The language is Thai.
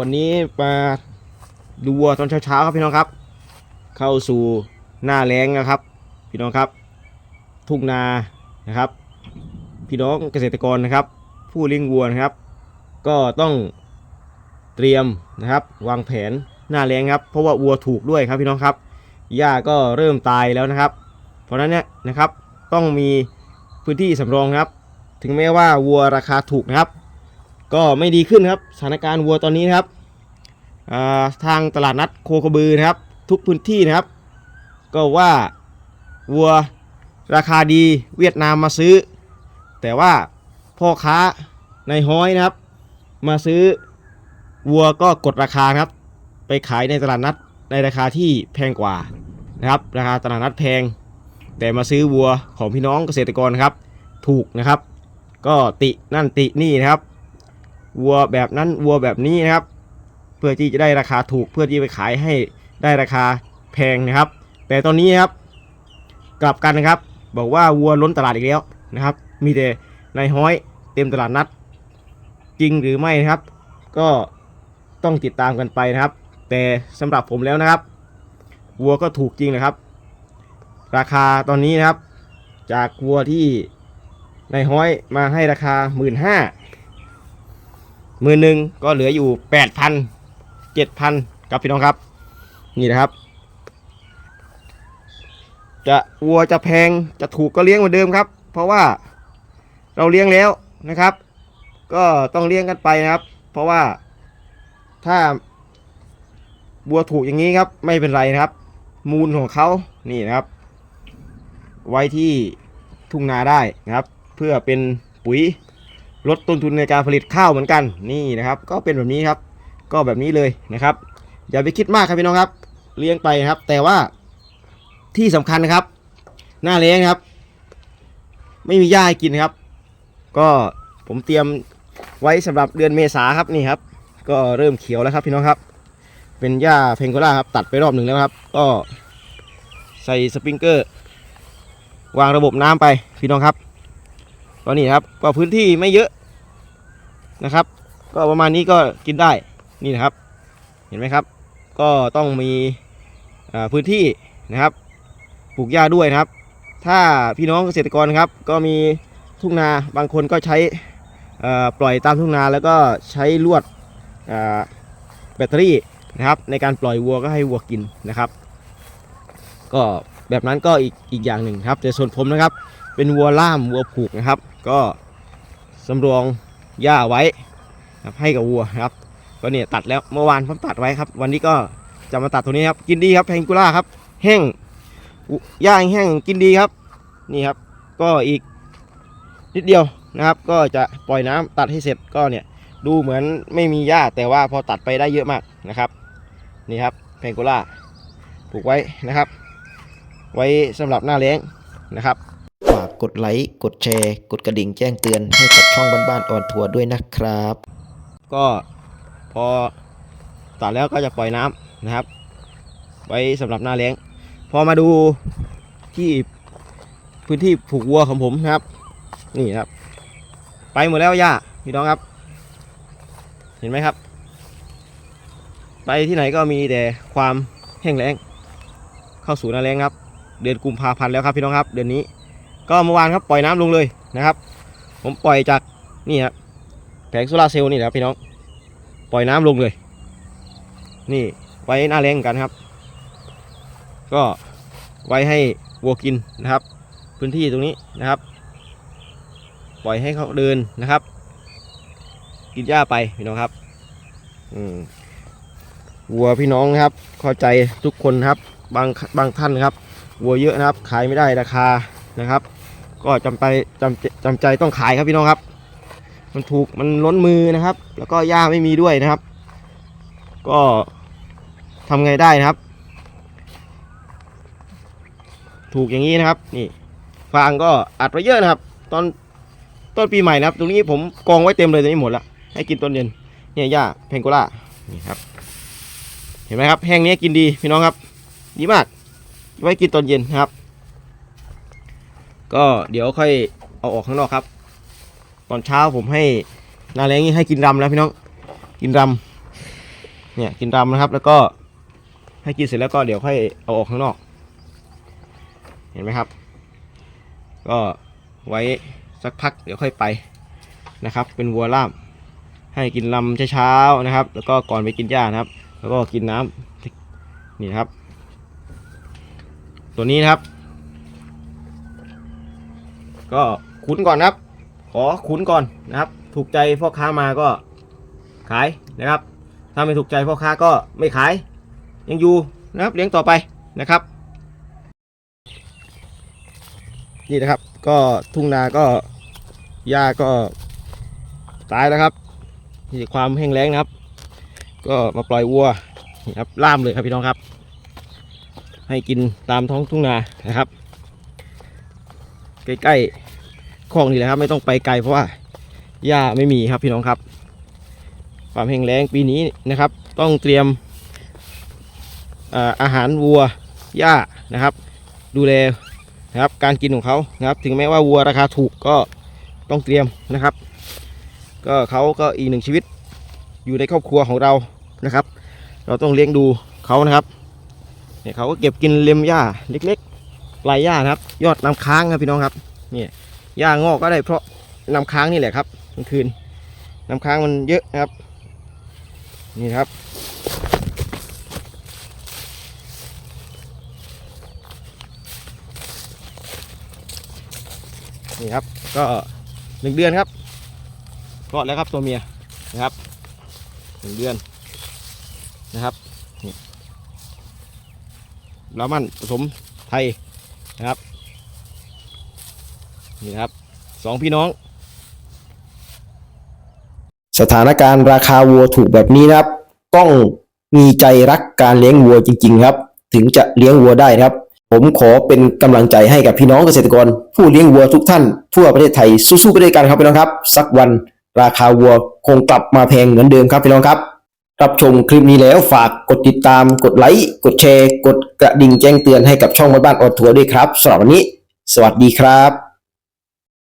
วันนี้มาดูวัวตอนเช้าๆครับพี่น้องครับ เข้าสู่หน้าแล้งนะครับ พี่น้องครับ ทุ่งนานะครับ พี่น้องเกษตรกรนะครับ ผู้เลี้ยงวัวนะครับ ก็ต้องเตรียมนะครับ วางแผนหน้าแล้งครับ เพราะว่าวัวถูกด้วยครับพี่น้องครับหญ้าก็เริ่มตายแล้วนะครับ เพราะนั้นเนี่ยนะครับต้องมีพื้นที่สำรองครับ ถึงแม้ว่าวัวราคาถูกนะครับ ก็ไม่ดีขึ้นครับสถานการณ์วัวตอนนี้นะครับทางตลาดนัดโคกระบือนะครับ ทุกพื้นที่นะครับ ก็ว่าวัวราคาดีเวียดนามมาซื้อ แต่ว่าพ่อค้าในห้อยนะครับ มาซื้อวัวก็กดราคานะครับ ไปขายในตลาดนัดในราคาที่แพงกว่านะครับ ราคาตลาดนัดแพง แต่มาซื้อวัวของพี่น้องเกษตรกรครับ ถูกนะครับ ก็ตินั่นตินี่นะครับ วัวแบบนั้นวัวแบบนี้นะครับ เพื่อที่จะได้ราคาถูกเพื่อที่ไปขายให้ได้ราคาแพงนะครับ แต่ตอนนี้นครับ กลับกันนะครับ บอกว่าวัวล้นตลาดอีกแล้วนะครับ มีแต่ในายห้อยเต็มตลาดนัด จริงหรือไม่นะครับ ก็ต้องติดตามกันไปนะครับ แต่สำหรับผมแล้วนะครับ วัวก็ถูกจริงนะครับ ราคาตอนนี้นะครับ จากวัวที่ในายห้อยมาให้ราคาหมื่นห้าห มื่นหนึ่งก็เหลืออยู่แปดพันเจ็ดพันครับพี่น้องครับ นี่นะครับ จะวัวจะแพงจะถูกก็เลี้ยงเหมือนเดิมครับ เพราะว่าเราเลี้ยงแล้วนะครับ ก็ต้องเลี้ยงกันไปนะครับ เพราะว่าถ้าวัวถูกอย่างนี้ครับ ไม่เป็นไรนะครับ มูลของเขานี่นะครับ ไว้ที่ทุ่งนาได้นะครับ เพื่อเป็นปุ๋ย ลดต้นทุนในการผลิตข้าวเหมือนกันนี่นะครับ ก็เป็นแบบนี้ครับ ก็แบบนี้เลยนะครับ อย่าไปคิดมากครับพี่น้องครับ เลี้ยงไปครับ แต่ว่าที่สำคัญนะครับ หน้าเลี้ยงครับ ไม่มีหญ้าให้กินครับ ก็ผมเตรียมไว้สำหรับเดือนเมษาครับนี่ครับ ก็เริ่มเขียวแล้วครับพี่น้องครับ เป็นหญ้าเพงโกล่าครับ ตัดไปรอบหนึ่งแล้วครับ ก็ใส่สปริงเกอร์ วางระบบน้ำไปพี่น้องครับก็นี่ครับก็พื้นที่ไม่เยอะ นะครับ ก็ประมาณนี้ก็กินได้นี่นะครับ เห็นไหมครับ ก็ต้องมีพื้นที่นะครับ ปลูกหญ้าด้วยนะครับ ถ้าพี่น้องเกษตรกรครับ ก็มีทุ่งนาบางคนก็ใช้ปล่อยตามทุ่งนาแล้วก็ใช้ลวดแบตเตอรี่นะครับ ในการปล่อยวัวก็ให้วัวกินนะครับ ก็แบบนั้นก็อีกอีกอย่างหนึ่งครับแต่ส่วนผมนะครับ เป็นวัวล่ามวัวผูกนะครับ ก็สำรอง หญ้าไว้ครับให้กับวัวครับ ก็เนี่ยตัดแล้วเมื่อวานผมตัดไว้ครับ วันนี้ก็จะมาตัดตัวนี้ครับ กินดีครับแพงกุล่าครับ แห้งอุย่าแห้งกินดีครับ นี่ครับ ก็อีกนิดเดียวนะครับ ก็จะปล่อยน้ำตัดให้เสร็จก็เนี่ยดูเหมือนไม่มีหญ้าแต่ว่าพอตัดไปได้เยอะมากนะครับ นี่ครับแพงกุล่าปลูกไว้นะครับ ไว้สำหรับหน้าเลี้ยงนะครับ ฝากกดไลค์ กดแชร์ กดกระดิ่งแจ้งเตือนให้กับช่องบ้านๆออนทัวร์ด้วยนะครับ ก็พอตัดแล้วก็จะปล่อยน้ำนะครับ ไว้สำหรับหน้าเลี้ยงพอมาดูที่พื้นที่ผูกวัวของผมนะครับ นี่ครับ ไปหมดแล้วย่าพี่น้องครับ เห็นไหมครับ ไปที่ไหนก็มีแต่ความแห้งแล้ง เข้าสู่หน้าแล้งครับ เดือนกุมภาพันธ์แล้วครับพี่น้องครับ เดือนนี้ ก็เมื่อวานครับปล่อยน้ำลงเลยนะครับ ผมปล่อยจากนี่ครับแผงโซลาเซลล์นี่นะครับพี่น้องปล่อยน้ำลงเลย นี่ไว้หน้าแรงกันครับ ก็ไว้ให้วัวกินนะครับ พื้นที่ตรงนี้นะครับ ปล่อยให้เขาเดินนะครับ กินหญ้าไปพี่น้องครับอืมวัวพี่น้องครับ เข้าใจทุกคนครับบางบางท่านครับวัวเยอะนะครับ ขายไม่ได้ราคา นะครับ ก็จำไปจำจำใจต้องขายครับพี่น้องครับ มันถูกมันล้นมือนะครับ แล้วก็หญ้าไม่มีด้วยนะครับ ก็ทำไงได้นะครับ ถูกอย่างนี้นะครับนี่ฟางก็อัดไว้เยอะนะครับ ตอนต้นปีใหม่นะครับ ตรงนี้ผมกองไว้เต็มเลยตรงนี้หมดละให้กินต้นเย็นเนี่ยหญ้าเพงโกล่านี่ครับ เห็นไหมครับแห้งนี้กินดีพี่น้องครับ ดีมากไว้กินตอนเย็นนะครับ ก็เดี๋ยวค่อยเอาออกข้างนอกครับ ตอนเช้าผมให้นาแรงนี่ให้กินรำแล้วพี่น้อง กินรำเนี่ยกินรำนะครับ แล้วก็ให้กินเสร็จแล้วก็เดี๋ยวค่อยเอาออกข้างนอก เห็นไหมครับ ก็ไว้สักพักเดี๋ยวค่อยไปนะครับ เป็นวัวล่าม ให้กินลำเช้าๆนะครับ แล้วก็ก่อนไปกินหญ้านะครับ แล้วก็กินน้ำนี่ครับ ตัวนี้นะครับ ก็คุ้นก่อนครับ ขอคุ้นก่อนนะครับ ถูกใจพ่อค้ามาก็ขายนะครับ ถ้าไม่ถูกใจพ่อค้าก็ไม่ขาย ยังอยู่นะครับเลี้ยงต่อไปนะครับ นี่นะครับ ก็ทุ่งนาก็หญ้าก็ตายแล้วครับนี่ความแห้งแล้งนะครับ ก็มาปล่อยวัวนี่ครับล่ามเลยครับพี่น้องครับ ให้กินตามท้องทุ่งนานะครับ ใกล้ๆคลองนี่แหละครับ ไม่ต้องไปไกลเพราะว่าหญ้าไม่มีครับพี่น้องครับ ความแห้งแล้งปีนี้นะครับ ต้องเตรียมอาหารวัวหญ้านะครับ ดูแลนะครับการกินของเขานะครับ ถึงแม้ว่าวัวราคาถูกก็ต้องเตรียมนะครับ ก็เขาก็อีกหนึ่งชีวิตอยู่ในครอบครัวของเรานะครับ เราต้องเลี้ยงดูเขานะครับเนี่ยเขาก็เก็บกินเล็มหญ้าเล็ก ๆ ลายหญ้านะครับ ยอดน้ำค้างครับพี่น้องครับนี่หญ้างอกก็ได้เพราะน้ำค้างนี่แหละครับกลางคืนน้ำค้างมันเยอะนะครับ นี่ครับ นี่ครับก็หนึ่งเดือนครับคลอดแล้วครับตัวเมียนะครับหนึ่งเดือนนะครับ นี่แล้วมันผสมไทย นะครับ นี่นะครับสองพี่น้อง สถานการณ์ราคาวัวถูกแบบนี้นะครับ ต้องมีใจรักการเลี้ยงวัวจริง ๆ ครับ ถึงจะเลี้ยงวัวได้ครับ ผมขอเป็นกำลังใจให้กับพี่น้องเกษตรกร ผู้เลี้ยงวัวทุกท่าน ทั่วประเทศไทยสู้ๆไปด้วยกันครับพี่น้องครับ สักวันราคาวัวคงกลับมาแพงเหมือนเดิมครับพี่น้องครับ รับชมคลิปนี้แล้วฝากกดติดตาม กดไลค์ กดแชร์ กดกระดิ่งแจ้งเตือนให้กับช่องบ้านๆออดทัวร์ด้วยครับสำหรับวันนี้ สวัสดีครับ